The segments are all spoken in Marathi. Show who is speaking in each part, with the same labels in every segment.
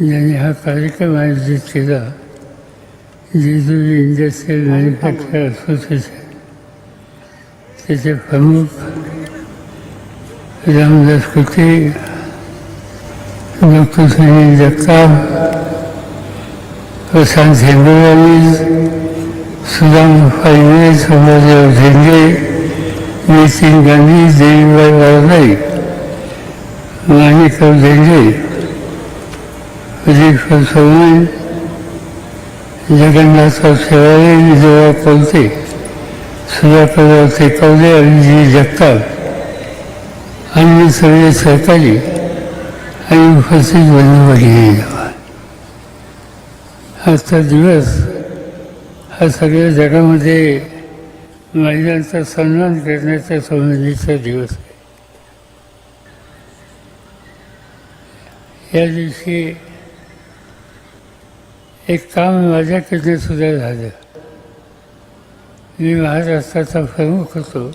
Speaker 1: यांनी हा कार्यक्रम आयोजित केला. Jejuri industrial manufacture association. त्याचे प्रमुख रामदास कुटे डॉक्टर सुनील जगताप प्रशांत हेंदुरानी सुदाम फायवे समाजराव झेंडे नितीन गांधी देवीबाई वारनाई माणिकराव झेंडे प्रदीप चव्हाण जगन्नाथराव शेवाळे विजयराव कोलते सुधाकरराव तेकवले अभिजित जगताप. अन्य सगळे सहकारी आणि उपस्थित बंधू आजचा दिवस हा सगळ्या जगामध्ये महिलांचा सन्मान करण्याच्या संबंधीचा दिवस आहे. या दिवशी एक काम माझ्याकडनं सुद्धा झालं. मी महाराष्ट्राचा प्रमुख होतो.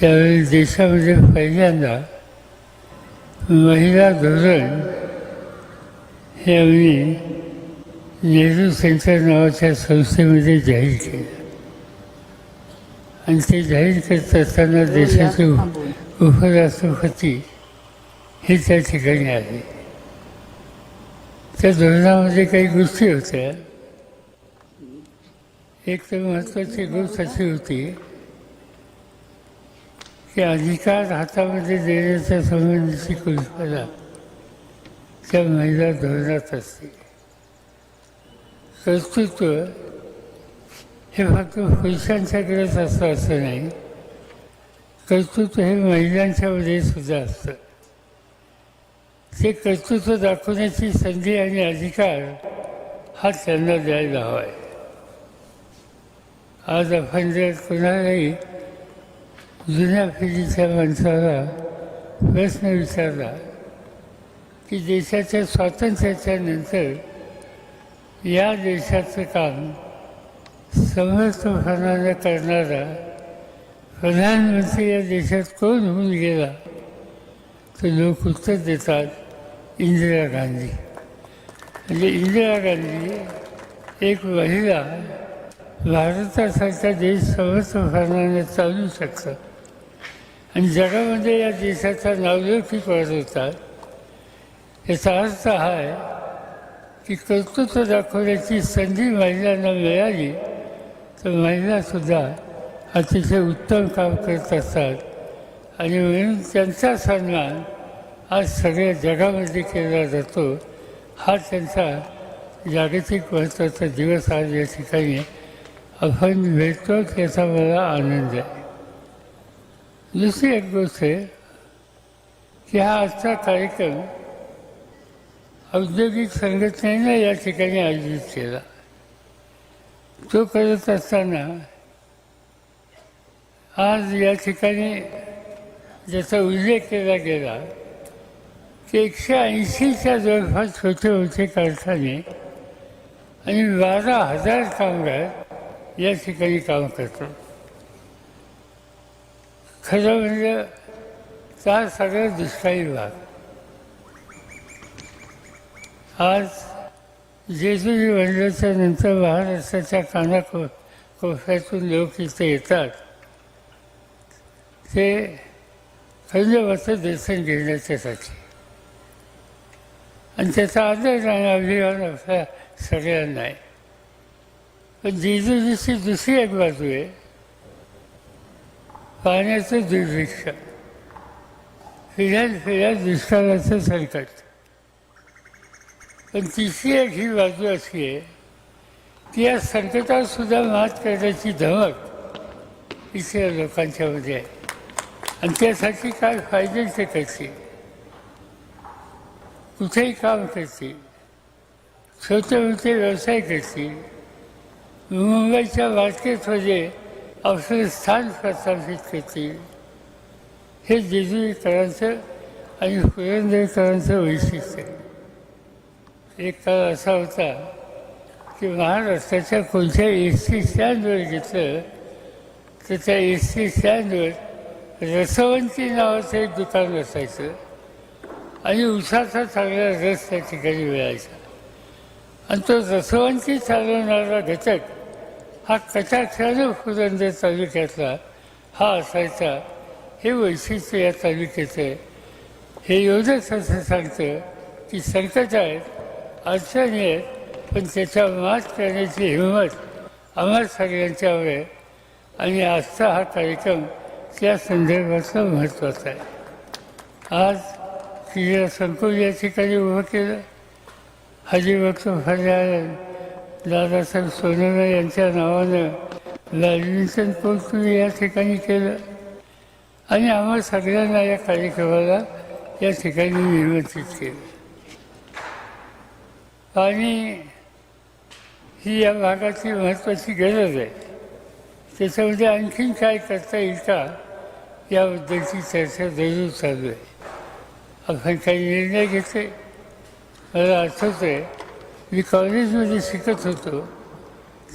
Speaker 1: त्यावेळी देशामध्ये पहिल्यांदा महिला धोरण हे आम्ही नेहरू सेंटर नावाच्या संस्थेमध्ये जाहीर केलं. आणि ते जाहीर करत असताना देशाचे उपराष्ट्रपती हे त्या ठिकाणी आले. त्या धोरणामध्ये काही गोष्टी होत्या. एक तर महत्त्वाची गोष्ट अशी होती की अधिकार हातामध्ये देण्याच्या संबंधीची कल्पना त्या महिला धोरणात असते. कर्तृत्व हे फक्त पुरुषांच्याकडेच असतं असं नाही. कर्तृत्व हे महिलांच्यामध्ये सुद्धा असतं. ते कर्तृत्व दाखवण्याची संधी आणि अधिकार हा त्यांना द्यायला हवा आहे आज आपण जर कोणालाही जुन्या पिढीच्या माणसाला प्रश्न विचारला की देशाच्या स्वातंत्र्याच्या नंतर या देशाचं काम समर्थपणानं करणारा प्रधानमंत्री या देशात कोण होऊन गेला? तर लोक उत्तर देतात. इंदिरा गांधी म्हणजे इंदिरा गांधी एक महिला भारतासारखा देश सर्वसाधारणाने चालू शकतं आणि जगामध्ये या देशाचा नावलौकिक होता याचा अर्थ हा आहे की कर्तृत्व दाखवण्याची संधी महिलांना मिळाली तर महिलासुद्धा अतिशय उत्तम काम करत असतात आणि म्हणून त्यांचा सन्मान आज सगळ्या जगामध्ये केला जातो हा त्यांचा जागतिक महत्त्वाचा दिवस आज या ठिकाणी आपण भेटतो याचा मला आनंद आहे. दुसरी एक गोष्ट आहे की हा आजचा कार्यक्रम औद्योगिक संघटनेनं या ठिकाणी आयोजित केला. तो करत असताना आज या ठिकाणी ज्याचा उल्लेख केला गेला ते एकशे ऐंशीच्या जवळपास छोटे होते कारखाने आणि बारा हजार कामगार या ठिकाणी काम करतात. खरं म्हणजे त्या सगळ्या दुष्काळी भाग. आज जेजुरी बनल्याच्या नंतर महाराष्ट्राच्या कानाको कोपऱ्यातून लोक इथे येतात. ते खंडवाचं दर्शन घेण्याच्यासाठी. आणि त्याचा आदर आणि अभिमान आपल्या सगळ्यांना आहे पण जिजुरीची दुसरी एक बाजू आहे. पाण्याचं दुर्भिक्ष. फिरत फिरत दुष्काळाचं संकट. पण तिसरी एक ही बाजू अशी आहे की या संकटावर सुद्धा मात करण्याची धमक इथल्या लोकांच्यामध्ये आहे. आणि त्यासाठी काय फायदे ते करतील कुठेही काम करतील छोटे मोठे व्यवसाय करतील मुंबईच्या मार्केटमध्ये आपलं स्थान प्रस्थापित करतील हे जेजुरीकरांचं आणि पुरंदरकरांचं वैशिष्ट्य आहे. एक काळ असा होता की महाराष्ट्राच्या कोणत्या एस टी स्टँडवर घेतलं तर त्या एस टी स्टँडवर रसवंती नावाचं एक दुकान असायचं. आणि उसाचा चांगला रस त्या ठिकाणी मिळायचा. आणि तो रसवंती चालवणारा घटक हा कटाक्षानं पुरंदर तालुक्यातला हा असायचा. हे वैशिष्ट्य या तालुक्याचं. आहे हे एवढंच असं सांगतं की संकट आहेत अडचणी आहेत पण त्याच्या मात करण्याची हिंमत आम्हा सगळ्यांच्यावर आहे आणि आजचा हा कार्यक्रम त्या संदर्भातला महत्त्वाचा आहे. आज क्रीडा संकुल या ठिकाणी उभं केलं हरिभक्त फर्याद दादासाहेब सोनवणे यांच्या नावानं बॅडमिंटन कोर्ट तुम्ही या ठिकाणी केलं. आणि आम्हा सगळ्यांना या कार्यक्रमाला या ठिकाणी निमंत्रित केलं. पाणी ही या भागाची महत्त्वाची गरज आहे. त्याच्यामध्ये आणखीन काय करता येईल का? याबद्दलची चर्चा जरूर चालू आहे. आपण काही निर्णय घेतले मला आठवतं आहे मी कॉलेजमध्ये शिकत होतो.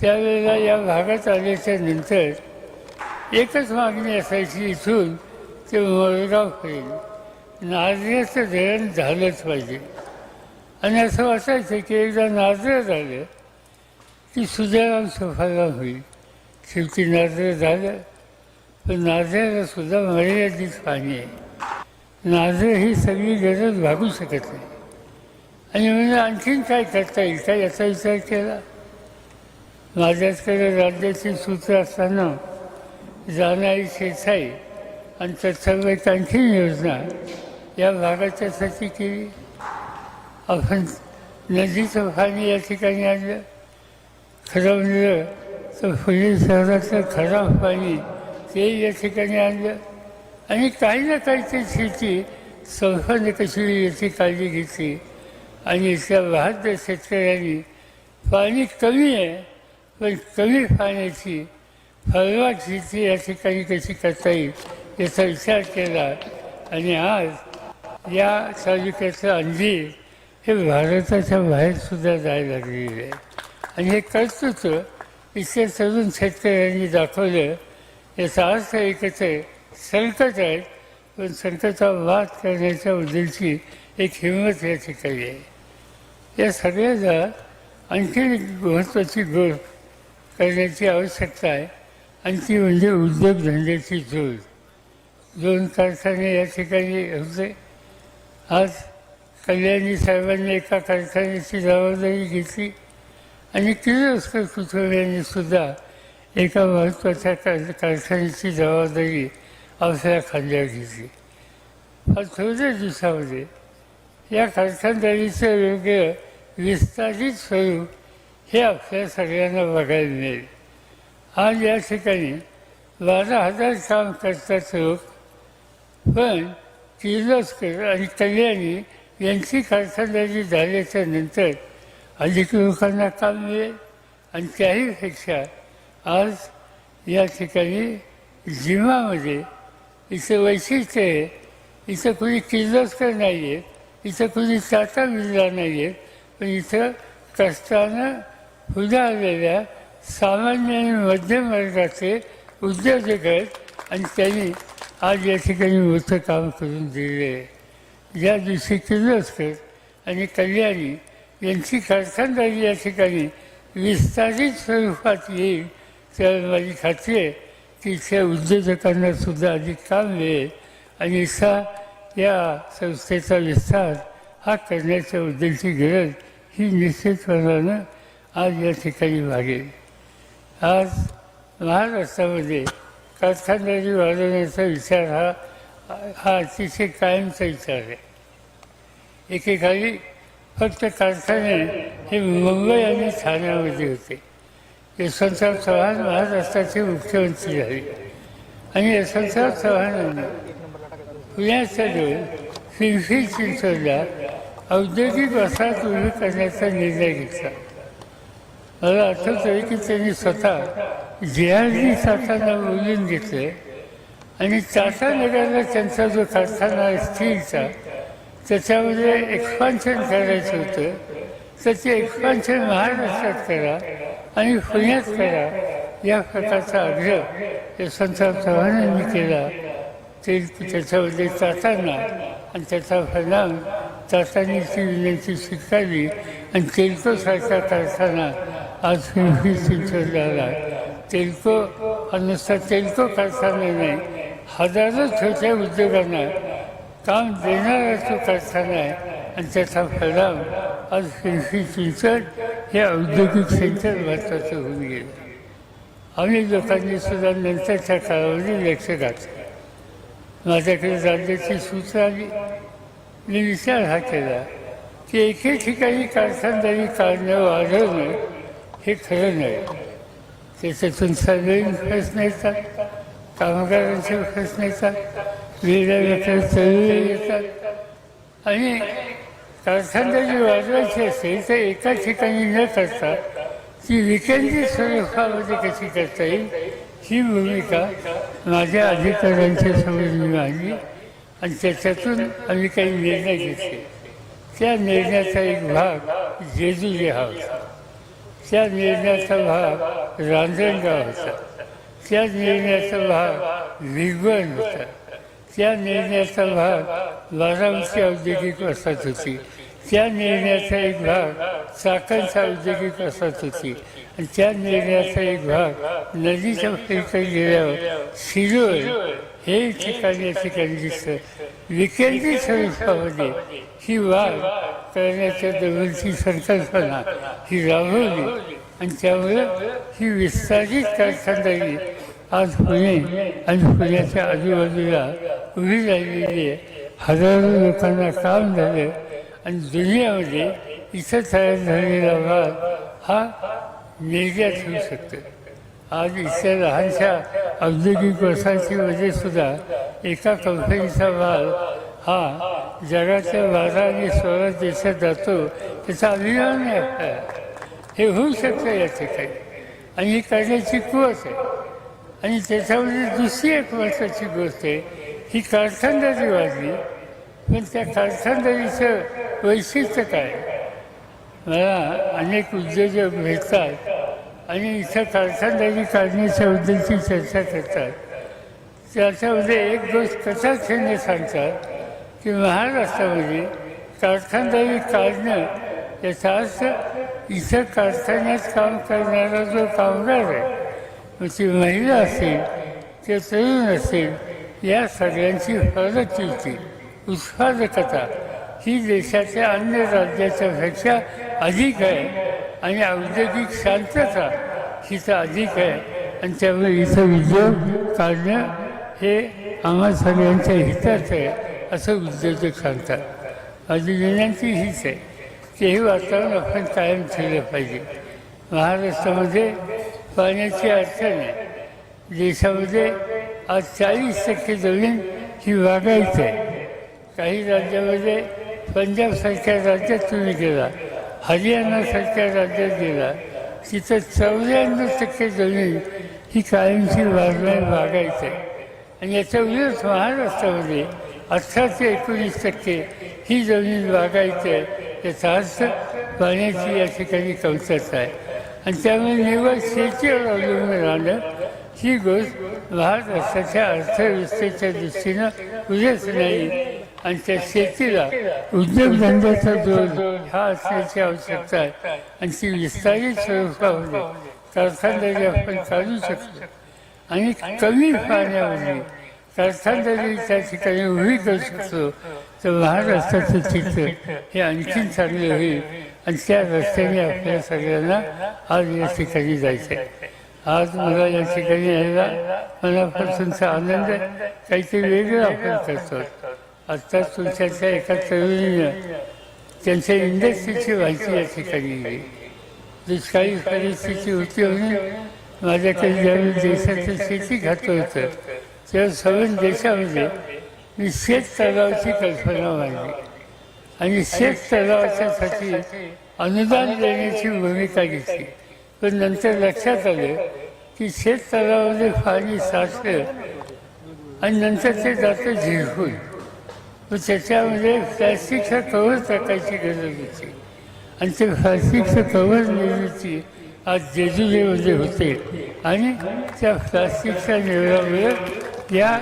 Speaker 1: त्यावेळेला या भागात आल्याच्यानंतर एकच मागणी असायची इथून ते मोरगाव होईल नाजऱ्याचं धरण झालंच पाहिजे. आणि असं वाटायचं की एकदा नाजरं झालं की सुजाराम सफाला होईल. शेवटी नाजरं झालं. पण नाजऱ्याला सुद्धा मर्यादित पाणी आहे. नारळ ही सगळी गरज भागू शकत नाही. आणि म्हणजे आणखीन काय करता येईल? का याचा विचार केला? माझ्याकडे राज्याची सूत्र असताना जाणारी शेसाई आणि तत्समवेत आणखीन योजना या भागाच्यासाठी केली. आपण नदीचं पाणी या ठिकाणी आणलं. खरं म्हणलं तर पुणे शहरातलं खराब पाणी ते या ठिकाणी आणलं. आणि काही ना काही ते शेती संस्थाने कशी याची काळजी घेतली. आणि त्या बहात्तर शेतकऱ्यांनी पाणी कमी आहे पण कमी पाण्याची फळबाग शेती या ठिकाणी कशी करता येईल याचा विचार केला. आणि आज या तालुक्याचं अंजीर हे भारताच्या बाहेरसुद्धा जायला लागलेलं आहे. आणि हे कर्तृत्व इथल्या तरुण शेतकऱ्यांनी दाखवलं. याचा अर्थ एकच आहे संतच आहेत पण संतचा वाद करण्याच्या उद्देशी एक हिंमत या ठिकाणी आहे. या सगळ्याला आणखी एक महत्त्वाची गोष्ट करण्याची आवश्यकता आहे आणि ती म्हणजे उद्योगधंद्याची जोड. दोन कारखाने या ठिकाणी होते. आज कल्याणी साहेबांनी एका कारखान्याची जबाबदारी घेतली आणि किर्लोस्कर कुटुंबियांनी सुद्धा एका महत्त्वाच्या कार कारखान्याची जबाबदारी आपल्या खांद्यावर घेतली फार थोड्या दिवसामध्ये या कारखानदारीचं योग्य विस्तारित स्वरूप हे आपल्या सगळ्यांना बघायला मिळेल. आज या ठिकाणी बारा हजार काम करतात लोक पण किर्लोस्कर आणि कल्याणी यांची कारखानदारी झाल्याच्यानंतर अधिक लोकांना काम मिळेल. आणि त्याहीपेक्षा आज या ठिकाणी जिमामध्ये इथं वैशिष्ट्य आहे इथं कुणी किर्लोस्कर नाही आहे इथं कुणी टाटा बिर्ला नाही आहे पण इथं कष्टानं आलेल्या सामान्य आणि मध्यम वर्गाचे उद्योजक आहेत आणि त्यांनी आज या ठिकाणी मोठं काम करून दिले आहे ज्या दिवशी किर्लोस्कर आणि कल्याणी यांची कारखानदारी या ठिकाणी विस्तारित स्वरूपात येईल त्यावर माझी खात्री आहे तिथल्या उद्योजकांना सुद्धा अधिक काम मिळेल. आणि असा या संस्थेचा विस्तार हा करण्याच्या उद्देशी गरज ही निश्चितपणानं आज या ठिकाणी भागेल आज महाराष्ट्रामध्ये कारखानदारी वाढवण्याचा विचार हा हा अतिशय कायमचा विचार आहे. एकेकाळी फक्त कारखाने हे मुंबई आणि ठाण्यामध्ये होते. यशवंतराव चव्हाण महाराष्ट्राचे मुख्यमंत्री झाले आणि यशवंतराव चव्हाणांनी पुण्याच्या जवळ पिंपरी चिंचवडला औद्योगिक वसाहत उभी करण्याचा निर्णय घेतला. मला आठवतंय की त्यांनी स्वतः जिहाजी टाटांना बोलून घेतलं आणि टाटा नगरला त्यांचा जो कारखाना आहे स्टीलचा त्याच्यामध्ये एक्सपान्शन करायचं होतं. त्याचे ते एक्सपान्शन महाराष्ट्रात करा आणि पुण्यात करा या प्रकारचा आग्रह यशवंतराव चव्हाणांनी केला. ते त्याच्यामध्ये टाटांना आणि त्याचा परिणाम टाटांनी ती विनंती स्वीकारली आणि तेलकोसारखा कारखाना आज पिंपरी चिंचवडला आला तेलको नुसता तेलको कारखाना नाही हजारो छोट्या उद्योगांना काम देणारा तो कारखाना आहे आणि त्याचा परिणाम आज पिंपरी चिंचवड हे औद्योगिक सेंटर भारताचं होऊन गेलं. अनेक लोकांनी सुद्धा नंतरच्या काळामध्ये लक्ष घातलं. माझ्याकडे राज्याची सूत्र आली. मी विचार हा केला की एके ठिकाणी कारखानदारी काढणं वाढवणं हे खरं नाही. त्याच्यातून सर्वेन प्रश्न येतात कामगारांचे प्रश्न येतात वेगळ्या चळवळी येतात. आणि जी वाजवायची असेल तर एका ठिकाणी न करता ती विकेंद्रित स्वरूपामध्ये कशी करता येईल ही भूमिका माझ्या अधिकाऱ्यांच्या समोर मी मांडली आणि त्याच्यातून आम्ही काही निर्णय घेतले. त्या निर्णयाचा एक भाग जेजुरी हा होता. त्या निर्णयाचा भाग रांजणगाव होता. त्या निर्णयाचा भाग भिगवण होता. त्या निर्णयाचा भाग बारामती औद्योगिक वसाहत होती. त्या निर्णयाचा एक भाग चाकणचा औद्योगिक वसाहत होती. आणि त्या निर्णयाचा एक भाग नदीच्या पलीकडे गेल्यावर शिरोळ हे ठिकाण या ठिकाणी दिसतं. विकेंद्री स्वरूपामध्ये ही वाढ करण्याच्या दगडची संकल्पना ही राबवली. आणि त्यामुळं ही विस्तारित कारखानदारी आज पुणे आणि पुण्याच्या आजूबाजूला उभी राहिलेली आहे हजारो लोकांना काम झालं आणि दुनियामध्ये इथं तयार झालेला भाग हा निर्यात होऊ शकतो. आज इथल्या लहानशा औद्योगिक वसाहतीमध्ये सुद्धा एका कंपनीचा भाग हा जगाच्या बारा आणि सोळा देशात जातो त्याचा अभिमान आहे. हे होऊ शकतं या ठिकाणी. आणि ही करण्याची कुवत आहे. आणि त्याच्यामध्ये दुसरी एक महत्त्वाची गोष्ट आहे ही कारखानदारी वाढली पण त्या कारखानदारीचं वैशिष्ट्य काय? मला अनेक उद्योजक भेटतात आणि इथं कारखानदारी काढण्याच्याबद्दलची चर्चा करतात. त्याच्यामध्ये एक गोष्ट कथाक्षणे सांगतात की महाराष्ट्रामध्ये कारखानदारी काढणं याचा अर्थ इथं कारखान्यात काम करणारा जो कामगार आहे ती महिला असेल ते तरुण असेल या सगळ्यांची प्रगती उत्पादकता ही देशाच्या अन्य राज्याच्या पेक्षा अधिक आहे आणि औद्योगिक शांतता ही तर अधिक आहे आणि त्यामुळे इथं उद्योग काढणं हे आम्हा सगळ्यांच्या हिताचं आहे असं उद्योजक सांगतात माझी विनंती हीच आहे की हे वातावरण आपण कायम ठेवलं पाहिजे महाराष्ट्रामध्ये पाण्याची अडचण आहे. देशामध्ये आज चाळीस टक्के जमीन ही वागायचं आहे. काही राज्यामध्ये पंजाबसारख्या राज्यात तुम्ही गेला हरियाणासारख्या राज्यात गेला तिथं चौऱ्याण्णव टक्के जमीन ही कायमची वाढणार बागायत आहे. आणि याच्या उलट महाराष्ट्रामध्ये अठरा ते एकोणीस टक्के ही जमीन वागायची आहे. याचा अर्थ पाण्याची या ठिकाणी कमतरता आहे. आणि त्यामुळे निव्वळ शेतीवर अवलंबून राहणं ही गोष्ट महाराष्ट्राच्या अर्थव्यवस्थेच्या दृष्टीनं उद्याच नाही आणि त्या शेतीला उद्योगधंद्याचा जोर हा असण्याची आवश्यकता आहे. आणि ती विस्तारित स्वरूपामध्ये कारखानदारी आपण चालू शकतो. आणि कमी पाण्यामध्ये कारखानदारी त्या ठिकाणी उभी करू शकतो तर महाराष्ट्राचं चित्र हे आणखीन चांगलं होईल आणि त्या रस्त्याने आपल्या सगळ्यांना आज या ठिकाणी जायचं आहे आज मला या ठिकाणी यायला मनापासूनचा आनंद आहे काहीतरी वेगळं आपण करतो आत्ताच तुमच्यातल्या एका तरुणीनं त्यांच्या इंडस्ट्रीची माहिती या ठिकाणी दिली दुष्काळी परिस्थिती होती म्हणून माझ्याकडे ज्यावेळी देशाचं शेती खातं होतं. तेव्हा सगळ्या देशामध्ये मी शेत तलावाची कल्पना मांडली. आणि शेत तलावाच्यासाठी अनुदान देण्याची भूमिका घेतली. पण नंतर लक्षात आलं की शेत तलावामध्ये पाणी साचलं आणि नंतर ते जातं झिरकून. मग त्याच्यामध्ये प्लॅस्टिकचा कवर टाकायची गरज होती. आणि ते प्लास्टिकचं कवर निर्मिती आज जेजुरीमध्ये होते. आणि त्या प्लास्टिकच्या निवडामुळे या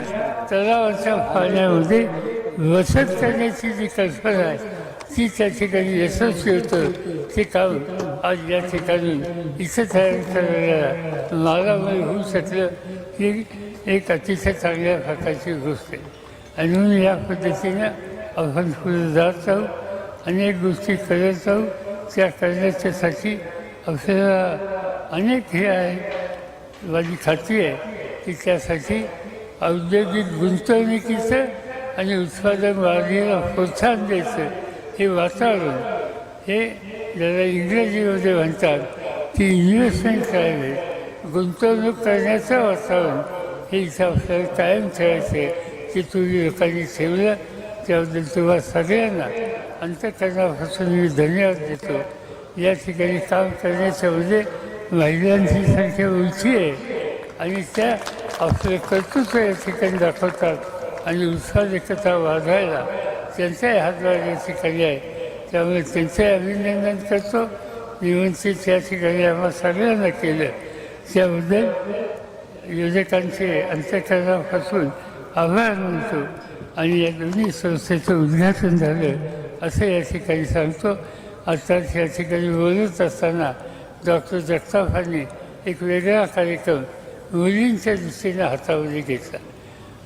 Speaker 1: तलावाच्या पाण्यामध्ये वसत करण्याची जी कल्पना आहे ती त्या ठिकाणी यशस्वी होतं. ते काम आज या ठिकाणी इथं तयार करणाऱ्या मालामुळे होऊ शकलं ही एक अतिशय चांगल्या प्रकारची गोष्ट आहे. आणि म्हणून या पद्धतीनं आपण पुढे जात आहोत अनेक गोष्टी करत आहोत त्या करण्याच्यासाठी आपल्याला अनेक हे आहे माझी खात्री आहे की त्यासाठी औद्योगिक गुंतवणुकीचं आणि उत्पादन वाढीला प्रोत्साहन द्यायचं हे वातावरण हे ज्याला इंग्रजीमध्ये म्हणतात की इन्व्हेस्टमेंट करावे गुंतवणूक करण्याचं वातावरण हे इथं आपल्याला कायम ठेवायचं आहे की तुम्ही लोकांनी ठेवलं त्याबद्दल तुम्हाला सगळ्यांना अंतकरणापासून मी धन्यवाद देतो. या ठिकाणी काम करण्याच्या म्हणजे महिलांची संख्या उंची आहे. आणि त्या आपले कर्तृत्व या ठिकाणी दाखवतात आणि उत्साहकता वाढवायला त्यांचाही हातभार या ठिकाणी आहे. त्यामुळे त्यांचंही अभिनंदन करतो. निवंचित त्या ठिकाणी आम्हा सगळ्यांना केलं. त्याबद्दल योजकांचे अंत्यकरणापासून आभार मानतो. आणि या दोन्ही संस्थेचं उद्घाटन झालं असं या ठिकाणी सांगतो. आत्ताच या ठिकाणी बोलत असताना डॉक्टर जगतापांनी एक वेगळा कार्यक्रम मुलींच्या दृष्टीनं हातामध्ये घेतला.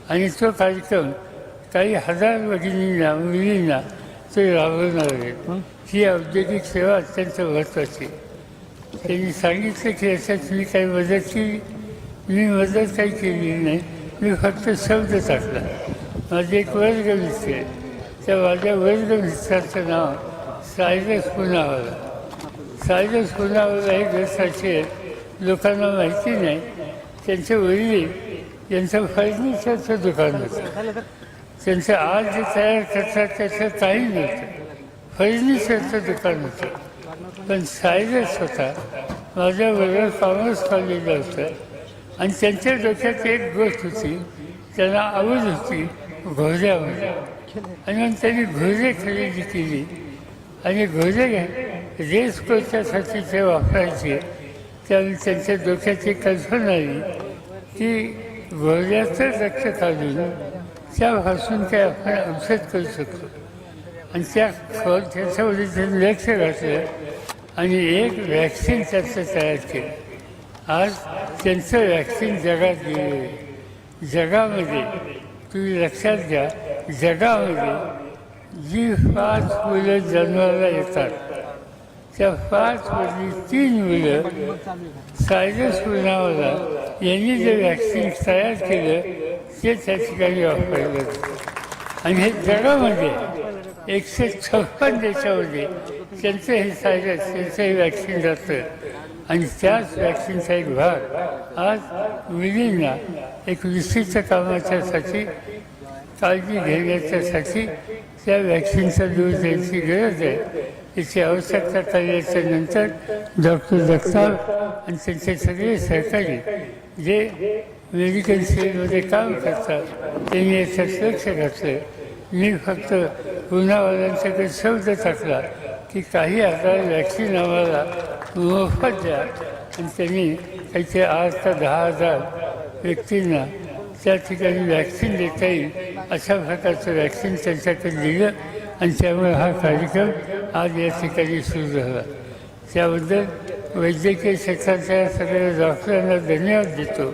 Speaker 1: आणि तो कार्यक्रम काही हजार भगिनींना मुलींना ते राबवणार आहेत. ही? औद्योगिक सेवा अत्यंत महत्त्वाची त्यांनी सांगितलं की याच्यात मी काही मदत केली मी मदत काही केली नाही मी फक्त शब्द टाकला. माझे एक वर्ग मित्र आहे त्या माझ्या वर्ग मित्राचं नाव सायरस पुनावाला सायरस पुनावाला हे ग्रसाचे लोकांना माहिती नाही. त्यांचे वडील यांचं फर्निचरचं दुकान होतं. त्यांचं आज जे तयार करतात त्याचं काही नव्हतं. फर्निचरचं दुकान होतं. पण सायरस होता माझ्याबरोबर कॉमर्स कॉलेजला होतं आणि त्यांच्या डोक्यात एक गोष्ट होती त्यांना आवड होती घोड्यामध्ये आणि मग त्यांनी घोडे खरेदी केली. आणि घोडे रेस कोर्सच्यासाठी ते वापरायचे त्यावेळी त्यांच्या डोक्याची एक कल्पना आली की घोड्याचं रक्त काढून त्यापासून ते आपण औषध करू शकतो. आणि त्या खोल त्याच्यामध्ये त्यांनी लक्ष घातलं आणि एक वॅक्सिन त्याचं तयार केलं. आज त्यांचं वॅक्सिन जगात गेलेलं आहे. जगामध्ये तुम्ही लक्षात घ्या जगामध्ये जी पाच मुलं जन्माला येतात त्या पाच मधली तीन मुलं सायरस पुनावाला यांनी जे व्हॅक्सिन तयार केलं ते त्या ठिकाणी वापरलं जातं. आणि हे जगामध्ये एकशे छप्पन देशामध्ये त्यांचं हे सायरस त्यांचं हे वॅक्सिन जातं आणि त्याच वॅक्सिनचा एक भाग आज मुलींना एक विशिष्ट कामाच्यासाठी काळजी घेण्याच्यासाठी त्या वॅक्सिनचा डोस द्यायची गरज आहे. याची आवश्यकता करण्याच्या नंतर डॉक्टर जगताप आणि त्यांचे सगळे सहकारी जे मेडिकल फील्डमध्ये काम करतात त्यांनी याच्यात लक्ष घातलं मी फक्त पुनावाल्यांच्याकडे शब्द टाकला की काही हजार वॅक्सिन आम्हाला मोफत द्या. आणि त्यांनी काहीतरी आठ ते दहा हजार व्यक्तींना त्या ठिकाणी वॅक्सिन देता येईल अशा प्रकारचं वॅक्सिन त्यांच्याकडे दिलं आणि त्यामुळे हा कार्यक्रम आज या ठिकाणी सुरू झाला. त्याबद्दल वैद्यकीय क्षेत्राच्या सगळ्या डॉक्टरांना धन्यवाद देतो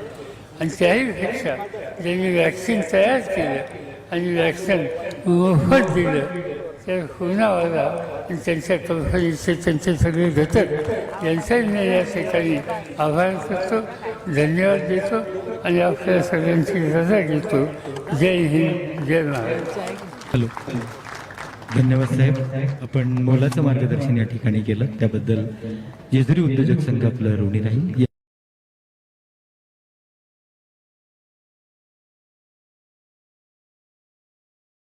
Speaker 1: आणि त्याहीपेक्षा ज्यांनी वॅक्सिन तयार केलं आणि वॅक्सिन मोफत दिलं. त्या हुनावाला आणि त्यांच्या कंपनीचे त्यांचे सगळे घटक यांचाही मी या ठिकाणी आभार करतो. धन्यवाद देतो आणि आपल्या सगळ्यांची रजा घेतो. जय हिंद जय महाराज
Speaker 2: हॅलो. धन्यवाद साहेब. आपण मोलाचं मार्गदर्शन या ठिकाणी केलं. त्याबद्दल जेजुरी उद्योजक संघ आपलं ऋणी राहील.